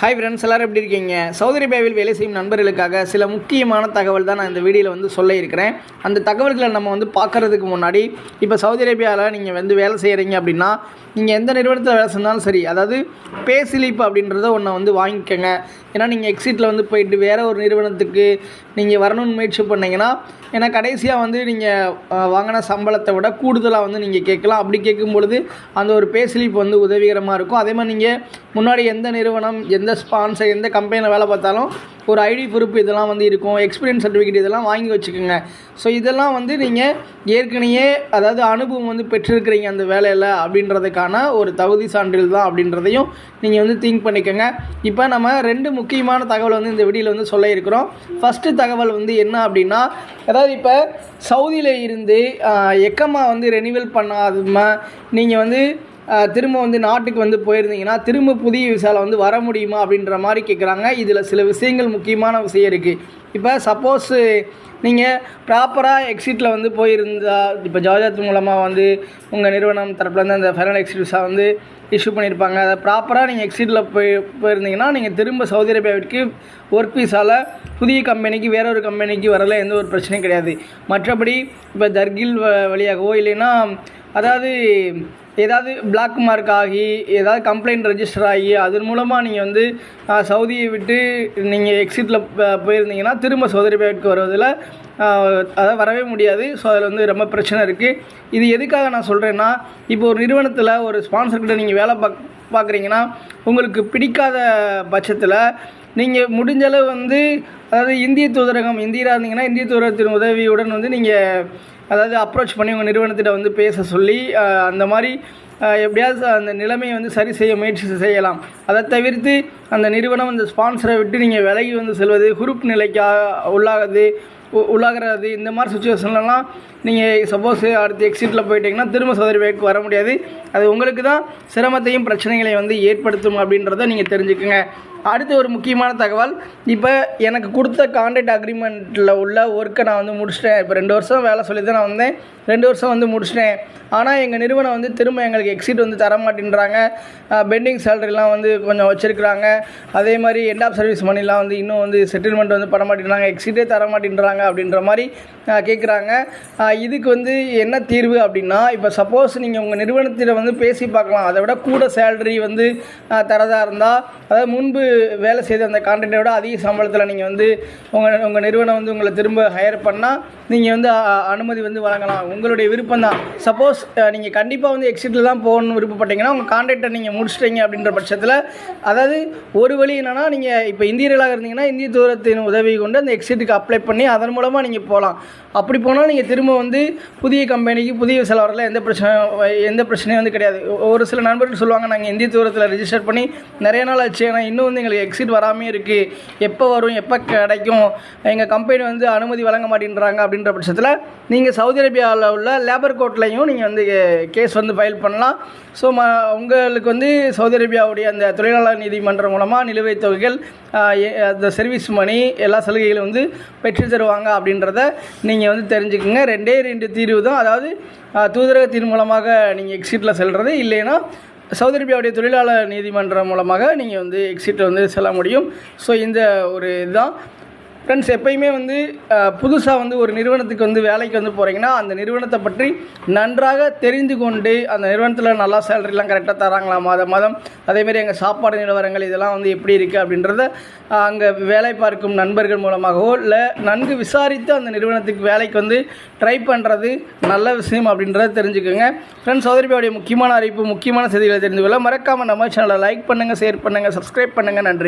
Hi friends எல்லோரும் எப்படி இருக்கீங்க? சவுதி அரேபியாவில் வேலை செய்யும் நண்பர்களுக்காக சில முக்கியமான தகவல் தான் நான் இந்த வீடியோவில் வந்து சொல்ல இருக்கிறேன். அந்த தகவல்களை நம்ம வந்து பார்க்கறதுக்கு முன்னாடி இப்போ சவுதி அரேபியாவில் நீங்கள் வந்து வேலை செய்கிறீங்க அப்படின்னா நீங்கள் எந்த நிறுவனத்தில் வேலை செஞ்சாலும் சரி அதாவது பே ஸ்லிப் அப்படின்றத ஒன்றை வந்து வாங்கிக்கோங்க. ஏன்னா நீங்கள் எக்ஸிட்டில் வந்து போயிட்டு வேறு ஒரு நிறுவனத்துக்கு நீங்கள் வரணும்னு முயற்சி பண்ணீங்கன்னா ஏன்னா கடைசியாக வந்து நீங்கள் வாங்கின சம்பளத்தை விட கூடுதலாக வந்து நீங்கள் கேட்கலாம். அப்படி கேட்கும் பொழுது அந்த ஒரு பே ஸ்லிப் வந்து உதவிகரமாக இருக்கும். அதே மாதிரி நீங்கள் முன்னாடி எந்த நிறுவனம் எந்த ஸ்பான்சர் எந்த கம்பெனியில் வேலை பார்த்தாலும் ஒரு ஐடி ப்ரூஃப் இதெல்லாம் வந்து இருக்கும் எக்ஸ்பீரியன்ஸ் சர்டிஃபிகேட் இதெல்லாம் வாங்கி வச்சுக்கோங்க. ஸோ இதெல்லாம் வந்து நீங்கள் ஏற்கனவே அதாவது அனுபவம் வந்து பெற்றிருக்கிறீங்க அந்த வேலையில் அப்படின்றதுக்கான ஒரு தகுதி சான்றிதழ் தான் அப்படின்றதையும் நீங்கள் வந்து திங்க் பண்ணிக்கோங்க. இப்போ நம்ம ரெண்டு முக்கியமான தகவல் வந்து இந்த வீடியோவில் வந்து சொல்ல இருக்கிறோம். ஃபஸ்ட்டு தகவல் வந்து என்ன அப்படின்னா அதாவது இப்போ சவுதியில் இருந்து எக்கமாக வந்து ரெனிவல் பண்ணாதமா நீங்கள் வந்து திரும்ப வந்து நாட்டுக்கு வந்து போயிருந்தீங்கன்னா திரும்ப புதிய விசாவில் வந்து வர முடியுமா அப்படின்ற மாதிரி கேட்குறாங்க இதில் சில விஷயங்கள் முக்கியமான விஷயம் இருக்குது இப்போ சப்போஸு நீங்கள் ப்ராப்பராக எக்ஸிட்டில் வந்து போயிருந்தா இப்போ ஜவஜாத் மூலமாக வந்து உங்கள் நிறுவனம் தரப்புலேருந்து அந்த ஃபைனல் எக்ஸிட் விசா வந்து இஷ்யூ பண்ணியிருப்பாங்க அதை ப்ராப்பராக நீங்கள் எக்ஸிட்டில் போய் போயிருந்தீங்கன்னா நீங்கள் திரும்ப சவுதி அரேபியாவிற்கு ஒர்க் விசாவில் புதிய கம்பெனிக்கு வேற ஒரு கம்பெனிக்கு வரல எந்த ஒரு பிரச்சனையும் கிடையாது. மற்றபடி இப்போ தர்கில் வ- வழியாகவோ இல்லைன்னா அதாவது ஏதாவது பிளாக் மார்க் ஆகி ஏதாவது கம்ப்ளைண்ட் ரெஜிஸ்டர் ஆகி அதன் மூலமாக நீங்கள் வந்து சவுதியை விட்டு நீங்கள் எக்ஸிட்டில் போயிருந்தீங்கன்னா திரும்ப சவுதி அரேபியாவுக்கு வருவதில் அதை வரவே முடியாது. ஸோ அதில் வந்து ரொம்ப பிரச்சனை இருக்குது இது எதுக்காக நான் சொல்கிறேன்னா இப்போ ஒரு நிறுவனத்தில் ஒரு ஸ்பான்சர்கிட்ட நீங்கள் வேலை பார்க்க பார்க்குறீங்கன்னா உங்களுக்கு பிடிக்காத பட்சத்தில் நீங்கள் முடிஞ்சளவு வந்து அதாவது இந்திய தூதரகம் இந்தியராக இருந்தீங்கன்னா இந்திய தூதரகத்தின் உதவியுடன் வந்து நீங்கள் அதாவது அப்ரோச் பண்ணி உங்கள் நிறுவனத்திட்ட வந்து பேச சொல்லி அந்த மாதிரி எப்படியாவது அந்த நிலைமையை வந்து சரி செய்ய முயற்சி செய்யலாம். அதை தவிர்த்து அந்த நிறுவனம் அந்த ஸ்பான்சரை விட்டு நீங்கள் விலகி வந்து செல்வது குரூப் நிலைக்கு உள்ளாகுது உள்ளாகிறது. இந்த மாதிரி சுச்சுவேஷன்லலாம் நீங்கள் சப்போஸ் அடுத்து எக்ஸிட்டில் போயிட்டீங்கன்னா திரும்ப சௌதரி வேக்கு வர முடியாது. அது உங்களுக்கு தான் சிரமத்தையும் பிரச்சனைகளையும் வந்து ஏற்படுத்தும் அப்படின்றத நீங்கள் தெரிஞ்சுக்கோங்க. அடுத்து ஒரு முக்கியமான தகவல். இப்போ எனக்கு கொடுத்த கான்ட்ராக்ட் அக்ரிமெண்ட்டில் உள்ள ஒர்க்கை நான் வந்து முடிச்சிட்டேன். இப்போ ரெண்டு வருஷம் வேலை சொல்லி தான் நான் வந்தேன். ரெண்டு வருஷம் வந்து முடிச்சிட்டேன். ஆனால் எங்கள் நிறுவனம் வந்து திரும்ப எங்களுக்கு எக்ஸிட் வந்து தர மாட்டேன்றாங்க. பெண்டிங் சேலரிலாம் வந்து கொஞ்சம் வச்சுருக்குறாங்க. அதே மாதிரி எண்ட் ஆஃப் சர்வீஸ் மணிலாம் வந்து இன்னும் வந்து செட்டில்மெண்ட் வந்து பண்ண மாட்டேன்றாங்க. எக்ஸிட்டே தர மாட்டேன்றாங்க அப்படின்ற மாதிரி கேட்குறாங்க இதுக்கு வந்து என்ன தீர்வு அப்படின்னா இப்போ சப்போஸ் நீங்கள் உங்கள் நிறுவனத்தில் வந்து பேசி பார்க்கலாம். அதை விட கூட சேலரி வந்து தரதாக தரதா இருந்தால் அதாவது முன்பு வேலை செய்த அந்த கான்ட்ராக்டை விட அதிக சம்பளத்தில் நீங்கள் வந்து உங்கள் உங்கள் நிறுவனம் வந்து உங்களை திரும்ப ஹையர் பண்ணால் நீங்கள் வந்து அனுமதி வந்து வழங்கலாம். உங்களுடைய விருப்பம் தான். சப்போஸ் நீங்கள் கண்டிப்பாக வந்து எக்ஸிட்டில் தான் போகணும்னு விருப்பப்பட்டீங்கன்னா உங்கள் கான்ட்ராக்டை நீங்கள் முடிச்சிட்டீங்க அப்படின்ற பட்சத்தில் அதாவது ஒரு வழி என்னென்னா நீங்கள் இப்போ இந்தியர்களாக இருந்தீங்கன்னா இந்திய தூரத்தின் உதவி கொண்டு அந்த எக்ஸிட்டுக்கு அப்ளை பண்ணி அதன் மூலமாக நீங்கள் போகலாம். அப்படி போனால் நீங்கள் திரும்ப வந்து புதிய கம்பெனிக்கு புதிய செலவரில் எந்த பிரச்சனை எந்த பிரச்சனையும் வந்து கிடையாது. ஒரு சில நண்பர்கள் சொல்லுவாங்க நாங்கள் இந்திய தூரத்தில் ரிஜிஸ்டர் பண்ணி நிறைய நாள் ஆச்சு. ஆனால் இன்னும் வந்து எங்களுக்கு எக்ஸிட் வராமே இருக்குது எப்போ வரும் எப்போ கிடைக்கும்? எங்கள் கம்பெனி வந்து அனுமதி வழங்க மாட்டேன்றாங்க அப்படின்ற பட்சத்தில் நீங்கள் சவுதி அரேபியாவில் உள்ள லேபர் கோர்ட்லையும் நீங்கள் வந்து கேஸ் வந்து ஃபைல் பண்ணலாம். ஸோ ம உங்களுக்கு வந்து சவுதி அரேபியாவுடைய அந்த தொழிலாளர் நீதிமன்றம் மூலமாக நிலுவைத் தொகைகள் அந்த சர்வீஸ் மணி எல்லா சலுகைகளும் வந்து பெற்று தருவாங்க அப்படின்றத நீங்கள் வந்து தெரிஞ்சுக்கோங்க. ரெண்டே ரெண்டு தீர்வு தான். அதாவது தூதரகத்தின் மூலமாக நீங்கள் எக்ஸிட்டில் செல்கிறது இல்லைன்னா சவுதி அரேபியாவுடைய தொழிலாளர் நீதிமன்றம் மூலமாக நீங்கள் வந்து எக்ஸிட்டில் வந்து செல்ல முடியும். ஸோ இந்த ஒரு இதுதான். ஃப்ரெண்ட்ஸ் எப்பயுமே வந்து புதுசாக வந்து ஒரு நிறுவனத்துக்கு வந்து வேலைக்கு வந்து போகிறீங்கன்னா அந்த நிறுவனத்தை பற்றி நன்றாக தெரிந்து கொண்டு அந்த நிறுவனத்தில் நல்லா சேலரிலாம் கரெக்டாக தராங்களா மாதம் மாதம் அதேமாரி எங்கள் சாப்பாடு நிலவரங்கள் இதெல்லாம் வந்து எப்படி இருக்குது அப்படின்றத அங்கே வேலை பார்க்கும் நண்பர்கள் மூலமாகவோ இல்லை நன்கு விசாரித்து அந்த நிறுவனத்துக்கு வேலைக்கு வந்து ட்ரை பண்ணுறது நல்ல விஷயம் அப்படின்றத தெரிஞ்சுக்கோங்க. ஃப்ரெண்ட்ஸ் சௌதரிபியாவுடைய முக்கியமான அறிவிப்பு முக்கியமான செய்திகளை தெரிந்து கொள்ள மறக்காமல் நம்ம சேனலை லைக் பண்ணுங்கள் ஷேர் பண்ணுங்கள் சப்ஸ்கிரைப் பண்ணுங்கள் நன்றி.